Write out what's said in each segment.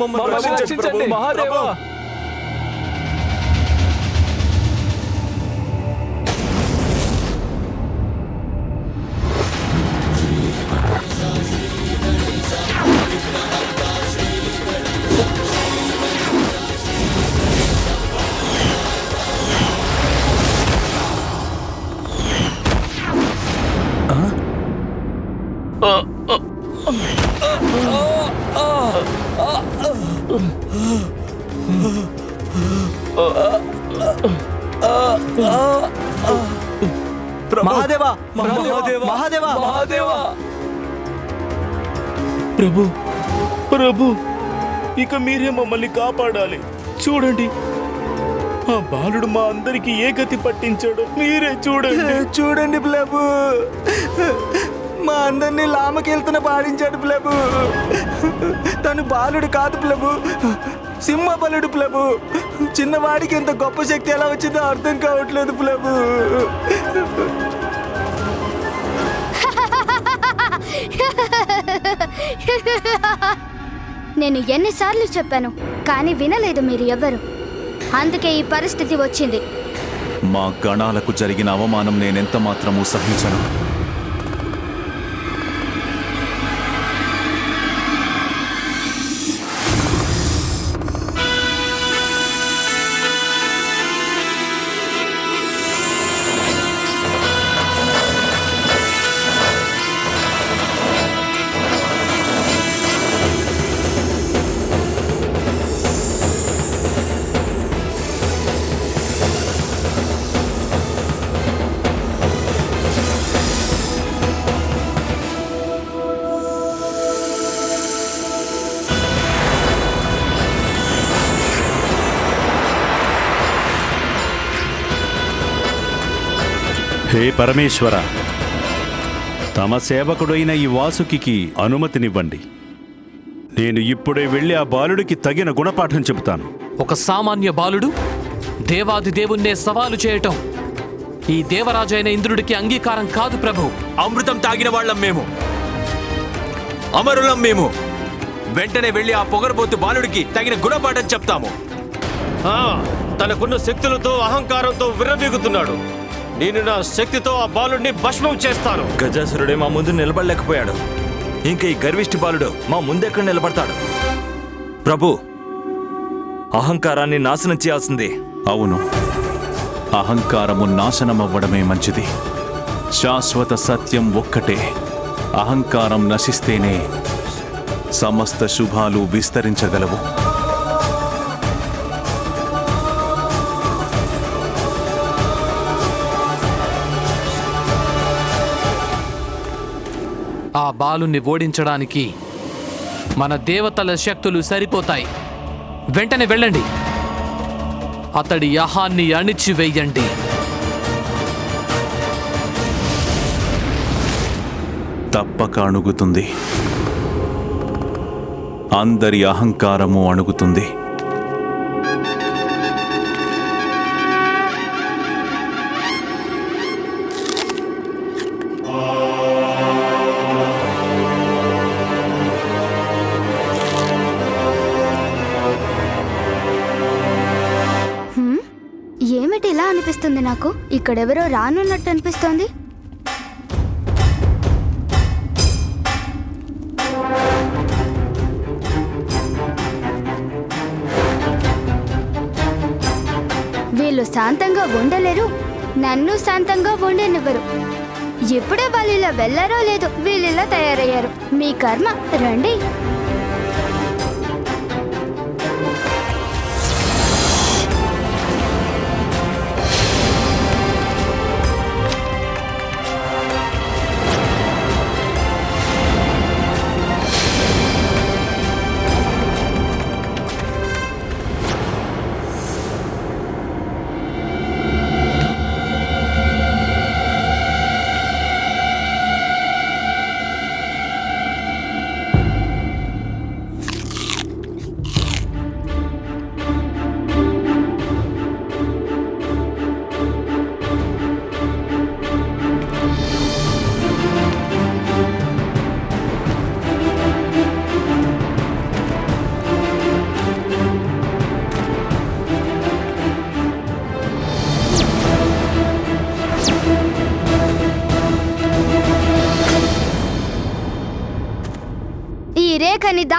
મમ્મા પ્રભુ મહાદેવા ఇక మీరే మమ్మల్ని కాపాడాలి. చూడండి. ఆ బాలుడు మా అందరికి ఏ గతి పట్టించాడో మీరే చూడండి. చూడండి ప్రభు మా అందరినీ లామకెళ్తున్న పాడించాడు ప్రభు తను బాలుడు కాదు ప్రభు సింహబలుడు ప్రభు చిన్నవాడికి ఇంత గొప్ప శక్తి ఎలా వచ్చిందో అర్థం కావట్లేదు ప్రభు నేను ఎన్నిసార్లు చెప్పాను కానీ వినలేదు మీరు ఎవ్వరు. అందుకే ఈ పరిస్థితి వచ్చింది. మా గణాలకు జరిగిన అవమానం నేనెంత మాత్రమూ సహించను. హే పరమేశ్వర. తమ సేవకుడైన ఈ వాసుకి అనుమతినివ్వండి. నేను ఇప్పుడే వెళ్ళి ఆ బాలుడికి తగిన గుణపాఠం చెబుతాను. ఒక సామాన్య బాలుడు దేవాది దేవుణ్ణే సవాలు చేయటం ఈ దేవరాజైన ఇంద్రుడికి అంగీకారం కాదు ప్రభు. అమృతం తాగిన వాళ్ళం మేము. అమరులం మేము. వెంటనే వెళ్ళి ఆ పొగరబోతు బాలుడికి తగిన గుణపాఠం చెప్తాము. ఆ, తనకున్న శక్తులతో అహంకారంతో విర్రవీగుతున్నాడు. నేను నా శక్తితో ఆ బాలుడిని భస్మం చేస్తాను. గజాసురుడే మా ముందు నిలబడలేకపోయాడు. ఇంకా ఈ గర్విష్టి బాలుడు మా ముందెక్కడ నిలబడతాడు? ప్రభు అహంకారాన్ని నాశనం చేయాల్సింది. అవును. అహంకారము నాశనమవ్వడమే మంచిది. శాశ్వత సత్యం ఒక్కటే. అహంకారం నశిస్తేనే సమస్త శుభాలు విస్తరించగలవు. ఆ బాలుని ఓడించడానికి మన దేవతల శక్తులు సరిపోతాయి. వెంటనే వెళ్ళండి. అతడి యహాన్ని అణిచివేయండి తప్పక అణుగుతుంది. అందరి అహంకారము అణుగుతుంది. ఇక్కడెవరో రానున్నట్టు అనిపిస్తోంది. వీళ్ళు శాంతంగా ఉండలేరు. నన్ను శాంతంగా ఉండనివ్వరు. ఇప్పుడే వాళ్ళు ఇలా వెళ్ళారో లేదో వీళ్ళు ఇలా తయారయ్యారు. మీ కర్మ. రండి.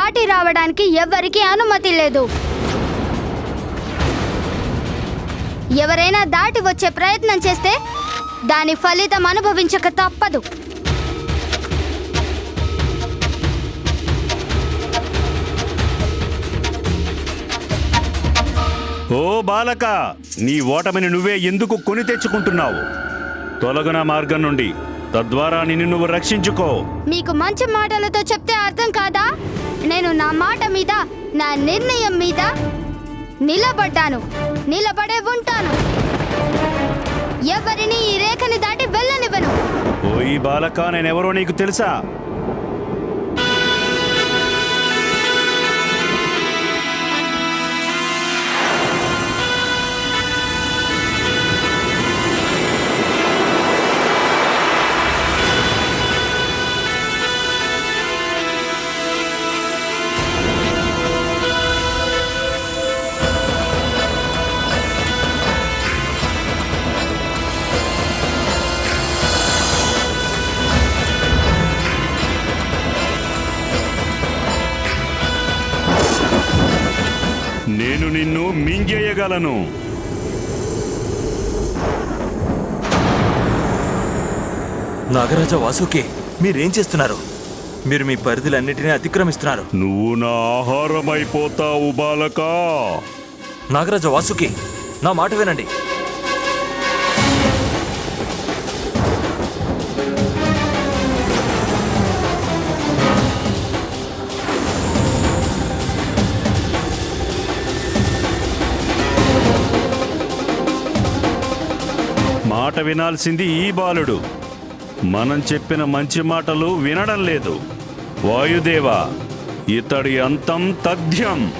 దాటి రావడానికి ఎవ్వరికీ అనుమతి లేదు. ఎవరైనా దాటి వచ్చే ప్రయత్నం చేస్తే దాని ఫలితం అనుభవించక తప్పదు. ఓ బాలక నీ ఓటమిని నువ్వే ఎందుకు కొని తెచ్చుకుంటున్నావు? తొలగన మార్గం నుండి తద్వారా నిన్ను నువ్వు రక్షించుకో. మీకు మంచి మాటలతో చెప్తే అర్థం కాదా? నేను నా మాట మీద నా నిర్ణయం మీద నిలబడ్డాను. నిలబడే ఉంటాను. ఎవరిని ఈ రేఖని దాటి వెళ్ళనివ్వను. ఓయ్ బాలక నేనెవరో నీకు తెలుసా? మింగేయగలను నాగరాజ వాసుకి మీరేం చేస్తున్నారు? మీరు మీ పరిధులన్నిటినీ అతిక్రమిస్తున్నారు. నువ్వు నా ఆహారమైపోతావు బాలక. నాగరాజ వాసుకి నా మాట వినండి. వినాల్సింది ఈ బాలుడు. మనం చెప్పిన మంచి మాటలు వినడం లేదు. వాయుదేవా ఇతడి అంతం తథ్యం.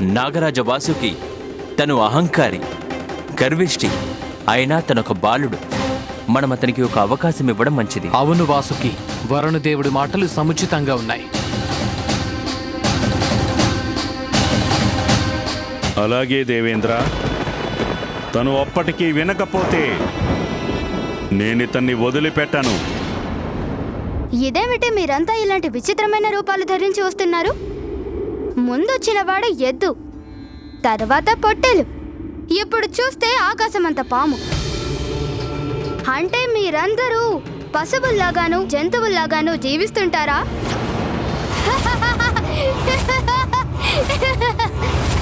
నాగరాజ వాసుకి తను అహంకారి గర్విష్టి అయినా తనొక బాలుడు. మనం అతనికి ఒక అవకాశం ఇవ్వడం మంచిది. అవును వాసుకి వరుణదేవుడి మాటలు సముచితంగా ఉన్నాయి. అలాగే దేవేంద్ర తను అప్పటికీ వినకపోతే నేనితన్ని వదిలిపెట్టాను. ఇదేమిటి మీరంతా ఇలాంటి విచిత్రమైన రూపాలు ధరించి వస్తున్నారు? ముందొచ్చిన వాడు ఎద్దు తర్వాత పొట్టెలు. ఇప్పుడు చూస్తే ఆకాశమంత పాము. అంటే మీరందరూ పశువుల్లాగాను జంతువుల్లాగాను జీవిస్తుంటారా?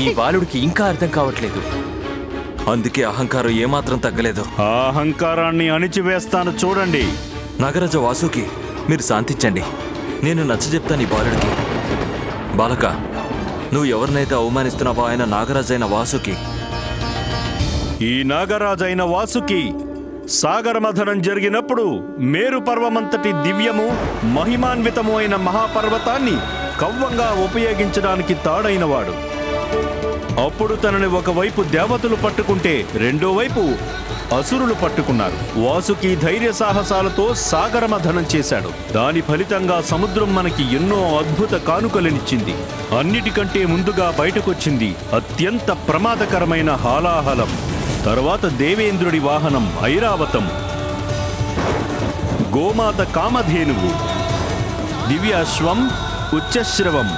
ఈ బాలుడికి ఇంకా అర్థం కావట్లేదు. అందుకే అహంకారం ఏమాత్రం తగ్గలేదు. ఆ అహంకారాన్ని అణిచివేస్తాను చూడండి. నాగరాజ వాసుకి మీరు శాంతించండి. నేను నచ్చజెప్తాను ఈ బాలుడికి. బాలక నువ్వు ఎవరినైతే అవమానిస్తున్నావో ఆయన నాగరాజైన వాసుకి. ఈ నాగరాజైన వాసుకి సాగరమథనం జరిగినప్పుడు మేరు పర్వమంతటి దివ్యము మహిమాన్వితము అయిన మహాపర్వతాన్ని కవ్వంగా ఉపయోగించడానికి తాడైనవాడు. అప్పుడు తనని ఒకవైపు దేవతలు పట్టుకుంటే రెండో వైపు అసురులు పట్టుకున్నారు. వాసుకి ధైర్య సాహసాలతో సాగరమధనం చేశాడు. దాని ఫలితంగా సముద్రం మనకి ఎన్నో అద్భుత కానుకలనిచ్చింది. అన్నిటికంటే ముందుగా బయటకొచ్చింది అత్యంత ప్రమాదకరమైన హాలాహలం. తర్వాత దేవేంద్రుడి వాహనం ఐరావతం. గోమాత కామధేనువు. దివ్యాశ్వం ఉచ్చశ్రవం.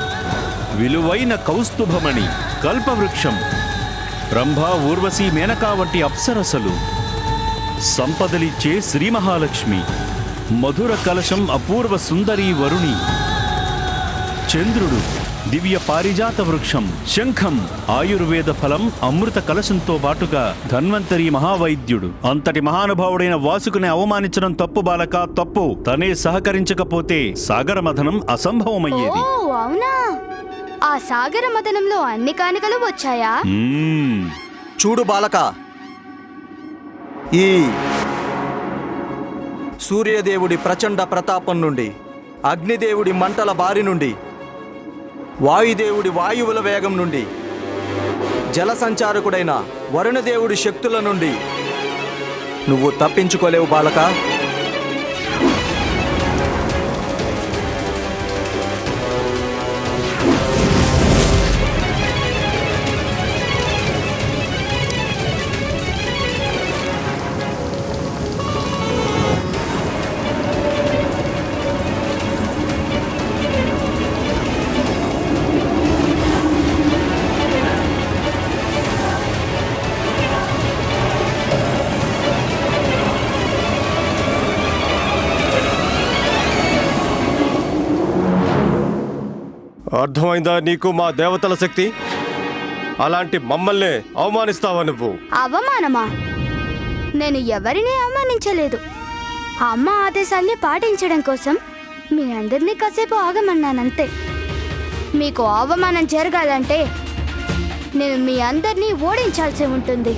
విలువైన కౌస్తుభమణి. కల్పవృక్షం. రంభ ఊర్వశి మేనకా వంటి అప్సరసలు. సంపదలిచ్చే శ్రీ మహాలక్ష్మి మధుర కలశం అపూర్వ సుందరి వరుణి. చంద్రుడు దివ్య పారిజాత వృక్షం శంఖం ఆయుర్వేద ఫలం అమృత కలశంతో పాటుగా ధన్వంతరి మహావైద్యుడు. అంతటి మహానుభావుడైన వాసుకుని అవమానించడం తప్పు బాలక తప్పు. తనే సహకరించకపోతే సాగరమథనం అసంభవమయ్యేది. అవునా? ఆ సాగర మదనంలో అన్ని కానుకలు వచ్చాయా? చూడు బాలక. ఈ సూర్యదేవుడి ప్రచండ ప్రతాపం నుండి అగ్నిదేవుడి మంటల బారి నుండి వాయుదేవుడి వాయువుల వేగం నుండి జల సంచారకుడైన వరుణదేవుడి శక్తుల నుండి నువ్వు తప్పించుకోలేవు బాలక. అర్థమైందా నీకు మా దేవతల శక్తి? అలాంటి మమ్మల్ని అవమానిస్తావా నువ్వు? అవమానమా? నేను ఎవరిని అవమానించలేదు. అమ్మ ఆదేశాల్ని పాటించడం కోసం మీ అందరినీ కాసేపు ఆగమన్నానంతే. మీకు అవమానం జరగాలంటే నేను మీ అందరినీ ఓడించాల్సి ఉంటుంది.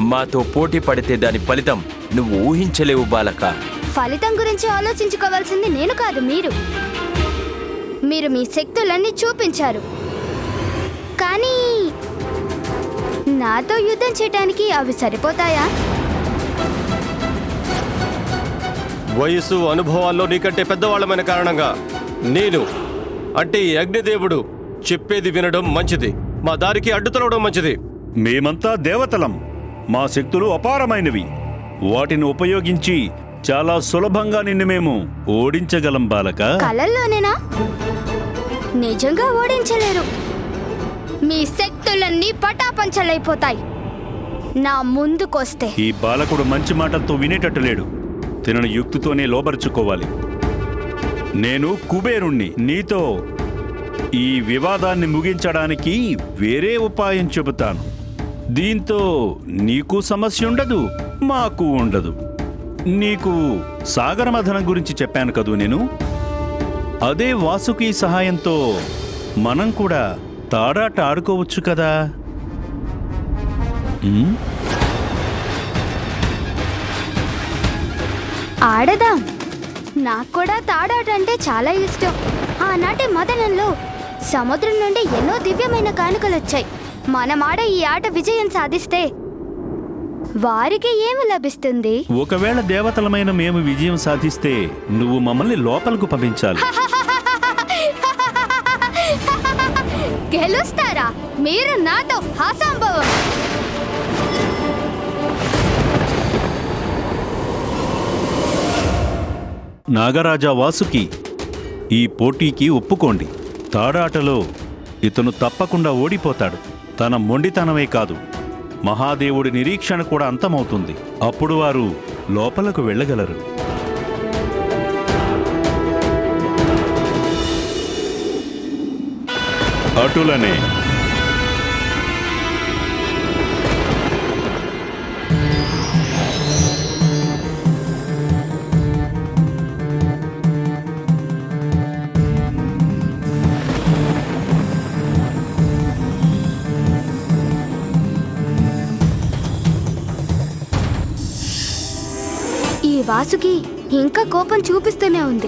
మాతో పోటీ పడితే దాని ఫలితం నువ్వు ఊహించలేవు బాలక. ఫలితం గురించి ఆలోచించుకోవాల్సింది నేను కాదు మీరు. మీరు మీ శక్తులన్నీ చూపించారు. కానీ నాతో యుద్ధం చేయడానికి అవి సరిపోతాయా? వయసు అనుభవాల్లో నీకంటే పెద్దవాళ్ళమైన కారణంగా నేను అంటే ఈ అగ్నిదేవుడు చెప్పేది వినడం మంచిది. మా దారికి అడ్డు తొలగడం మంచిది. మేమంతా దేవతలం. మా శక్తులు అపారమైనవి. వాటిని ఉపయోగించి చాలా సులభంగా నిన్ను మేము ఓడించగలం బాలక. కలల్లోనేనా? నిజంగా ఓడించలేరు. మీ శక్తులన్నీ పటాపంచలైపోతాయి. నా ముందుకొస్తే. ఈ బాలకుడు మంచి మాటలతో వినేటట్టు లేడు. తినను యుక్తితోనే లోబరుచుకోవాలి. నేను కుబేరుణ్ణి. నీతో ఈ వివాదాన్ని ముగించడానికి వేరే ఉపాయం చెబుతాను. దీంతో నీకు సమస్య ఉండదు మాకు ఉండదు. నీకు సాగరమథనం గురించి చెప్పాను కదూ నేను? అదే వాసుకి సహాయంతో మనం కూడా తాడాట ఆడుకోవచ్చు కదా? ఉమ్? ఆడదాం. నాకు కూడా తాడాట అంటే చాలా ఇష్టం. ఆనాటి మదనంలో సముద్రం నుండి ఎన్నో దివ్యమైన కానుకలు వచ్చాయి మనం ఆడ ఈ ఆట విజయం సాధిస్తే వారికి ఏమి లభిస్తుంది? ఒకవేళ దేవతలమైన మేము విజయం సాధిస్తే నువ్వు మమ్మల్ని లోపలకు పంపించాలి. గెలుస్తారా? మీరు నాతో అసంభవం నాగరాజా వాసుకి ఈ పోటీకి ఒప్పుకోండి. తాడాటలో ఇతను తప్పకుండా ఓడిపోతాడు. తన మొండితనమే కాదు. మహాదేవుడి నిరీక్షణ కూడా అంతమవుతుంది. అప్పుడు వారు లోపలకు వెళ్ళగలరు. అటులనే వాసుకి ఇంకా కోపం చూపిస్తూనే ఉంది.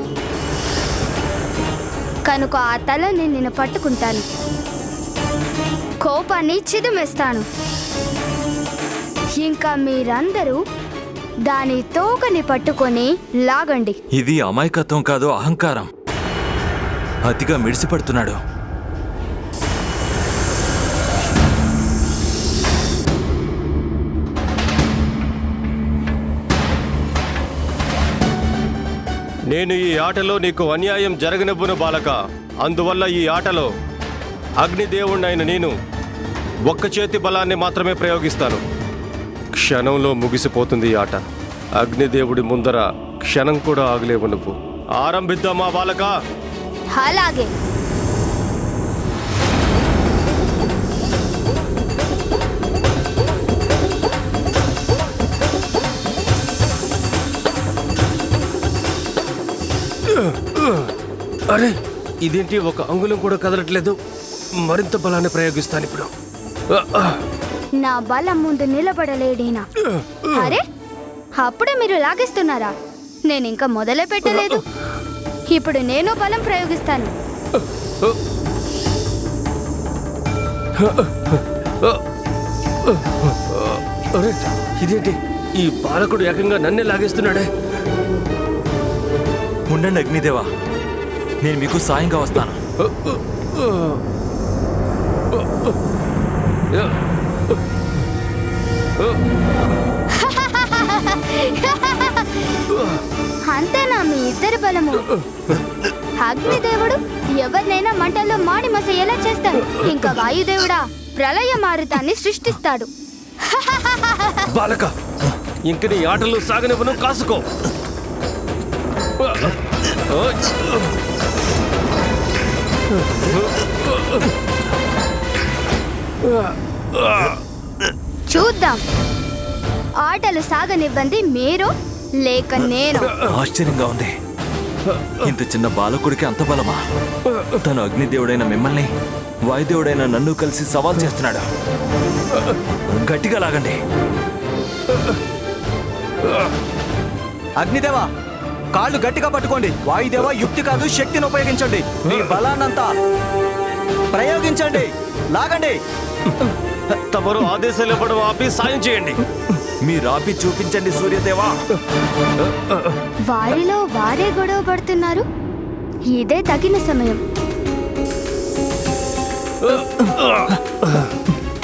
కనుక ఆ తలని నేను పట్టుకుంటాను. కోపాన్ని చిదమేస్తాను. ఇంకా మీరందరూ దాని తోకని పట్టుకొని లాగండి. ఇది అమాయకత్వం కాదు అహంకారం. అతిగా మిడిసిపడుతున్నాడు. నేను ఈ ఆటలో నీకు అన్యాయం జరగనివ్వను బాలక. అందువల్ల ఈ ఆటలో అగ్నిదేవుణ్ణైన నేను ఒక్క చేతి బలాన్ని మాత్రమే ప్రయోగిస్తాను. క్షణంలో ముగిసిపోతుంది ఈ ఆట. అగ్నిదేవుడి ముందర క్షణం కూడా ఆగలేవు నువ్వు. ఆరంభిద్దామా బాలక? అలాగే. అరే ఇదేంటి ఒక అంగుళం కూడా కదలట్లేదు? మరింత బలాన్ని ప్రయోగిస్తాను ఇప్పుడు. నా బలం ముందు నిలబడలేడీనా? అరే అప్పుడే మీరు లాగేస్తున్నారా? నేను ఇంకా మొదలే పెట్టలేదు. ఇప్పుడు నేను బలం ప్రయోగిస్తాను. అరే ఇదేంటి? ఈ బాలకుడు ఏకంగా నన్నే లాగేస్తున్నాడే. ఉండండి అగ్నిదేవా. నేను మీకు సాయంగా వస్తాను. అంతేనా మీ ఇద్దరి బలము? అగ్నిదేవుడు ఎవరినైనా మంటల్లో మాడి మసయ్యేలా చేస్తాడు. ఇంకా వాయుదేవుడా ప్రళయ మారుతాన్ని సృష్టిస్తాడు. బాలక! ఇంక నీ ఆటలు సాగనివ్వను కాసుకో. చూద్దాం. ఆటలు సాగనివ్వండి మీరు లేక నేను. ఆశ్చర్యంగా ఉంది. ఇంత చిన్న బాలకుడికి అంత బలమా? తను అగ్నిదేవుడైన మిమ్మల్ని వాయుదేవుడైన నన్ను కలిసి సవాల్ చేస్తున్నాడు. గట్టిగా లాగండి. అగ్నిదేవా కాళ్ళు గట్టిగా పట్టుకోండి. వాయుదేవా యుక్తి కాదు శక్తిని ఉపయోగించండి. మీ బలాన్నంతా ప్రయోగించండి. లాగండి. తమరు ఆదేశాలు ఇవ్వడం ఆపి సాయం చేయండి. మీరు ఆపి చూపించండి సూర్యదేవా. వారిలో వారే గొడవ పడుతున్నారు. ఇదే తగిన సమయం.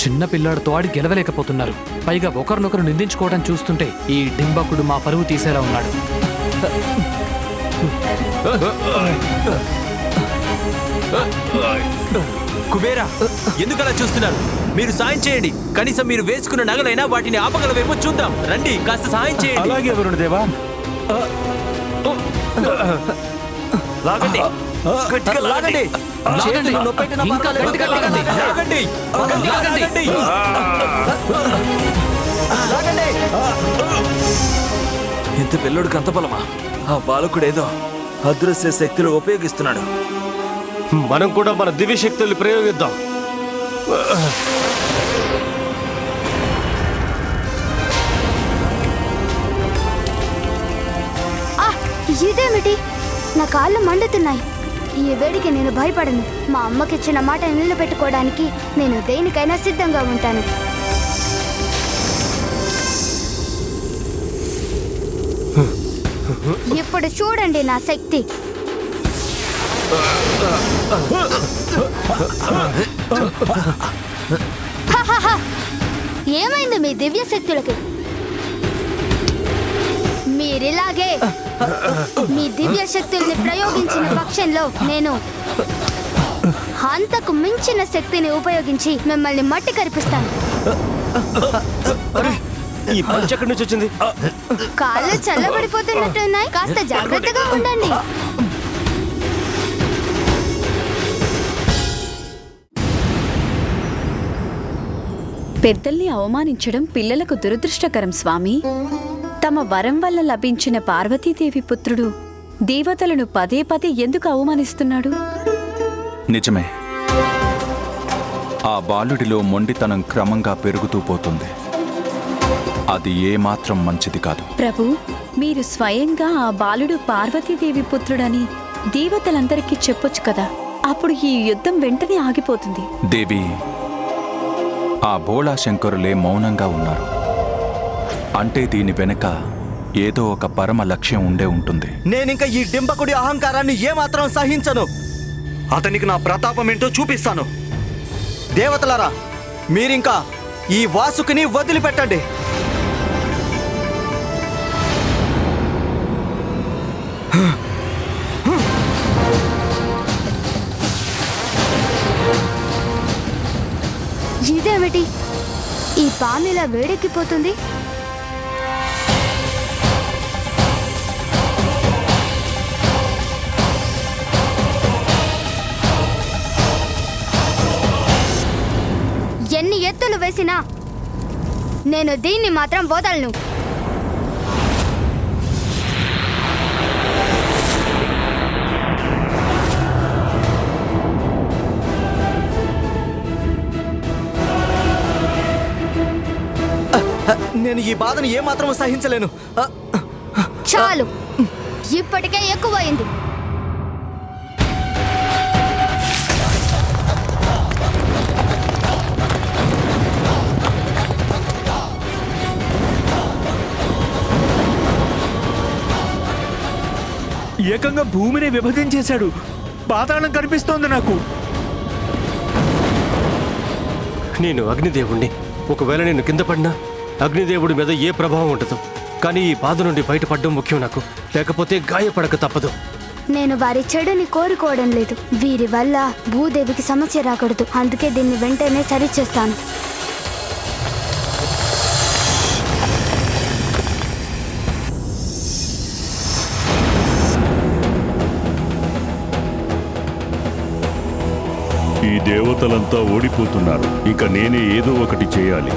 చిన్న పిల్లాడితో ఆడి గెలవలేకపోతున్నారు. పైగా ఒకరినొకరు నిందించుకోవడం చూస్తుంటే ఈ డింబకుడు మా పరువు తీసేలా ఉన్నాడు. కుబేరా ఎందుకలా చూస్తున్నారు? మీరు సాయం చేయండి. కనీసం మీరు వేసుకున్న నగలైనా వాటిని ఆపగలవేమో చూద్దాం. రండి కాస్త సాయం చేయండి. అలాగే వరుణదేవా లాగండి. గట్టిగా లాగండి. చేతులు నొప్పెట్టినా ఇంకా పర్వాలేదు. గట్టిగా లాగండి. లాగండి. లాగండి. లాగండి. ఇంత పిల్లడికి అంత బలమా ఆ బాలకుడేదో అదృశ్య శక్తులు ఉపయోగిస్తున్నాడు. మనం కూడా మన దివ్య శక్తుల్ని ప్రయోగిద్దాం. ఆ ఇదేమిటి? నా కాళ్ళు మండుతున్నాయి. ఈ వేడికి నేను భయపడను. మా అమ్మకిచ్చిన మాట నిలబెట్టుకోవడానికి నేను దేనికైనా సిద్ధంగా ఉంటాను. ఇప్పుడు చూడండి నా శక్తి. ఏమైంది మీ దివ్య శక్తులకి? మీరిలాగే మీ దివ్య శక్తుల్ని ప్రయోగించిన పక్షంలో నేను అంతకు మించిన శక్తిని ఉపయోగించి మిమ్మల్ని మట్టి కరిపిస్తాను. ఈ పంచ్ ఎక్కడి నుంచి వచ్చింది? కాళ్ళు చల్లబడిపోతున్నట్టున్నాయి. కాస్త జాగ్రత్తగా ఉండండి. పెద్దల్ని అవమానించడం పిల్లలకు దురదృష్టకరం స్వామి. తమ వరం వల్ల లభించిన పార్వతీదేవి పుత్రుడు దేవతలను పదే పదే ఎందుకు అవమానిస్తున్నాడు? నిజమే. ఆ బాలుడిలో మొండితనం క్రమంగా పెరుగుతూ పోతుంది. అది ఏమాత్రం మంచిది కాదు. ప్రభు మీరు స్వయంగా ఆ బాలుడు పార్వతీదేవి పుత్రుడని దేవతలందరికీ చెప్పొచ్చు కదా. అప్పుడు ఈ యుద్ధం వెంటనే ఆగిపోతుంది. దేవి ఆ భోళా శంకరులే మౌనంగా ఉన్నారు. అంటే దీని వెనుక ఏదో ఒక పరమ లక్ష్యం ఉండే ఉంటుంది. నేనింక ఈ డింబకుడి అహంకారాన్ని ఏమాత్రం సహించను. అతనికి నా ప్రతాపం ఏంటో చూపిస్తాను. దేవతలారా మీరింకా ఈ వాసుకిని వదిలిపెట్టండి. పాము ఇలా వేడెక్కిపోతుంది. ఎన్ని ఎత్తులు వేసినా నేను దీన్ని మాత్రం వదలను. నేను ఈ బాధను ఏమాత్రం సహించలేను చాలు. ఇప్పటికే ఎక్కువైంది. ఏకంగా భూమిని విభజించేశాడు పాతాళం కనిపిస్తోంది నాకు. నేను అగ్నిదేవుణ్ణి. ఒకవేళ నేను కింద పడినా అగ్నిదేవుడి మీద ఏ ప్రభావం ఉండదు. కానీ ఈ బాధ నుండి బయటపడడం ముఖ్యం నాకు. లేకపోతే గాయపడక తప్పదు. నేను వారి చెడుని కోరుకోవడం లేదు. వీరి వల్ల భూదేవికి సమస్య రాకూడదు. అందుకే దీన్ని వెంటనే సరిచేస్తాను. దేవతలంతా ఓడిపోతున్నారు. ఇక నేనే ఏదో ఒకటి చేయాలి.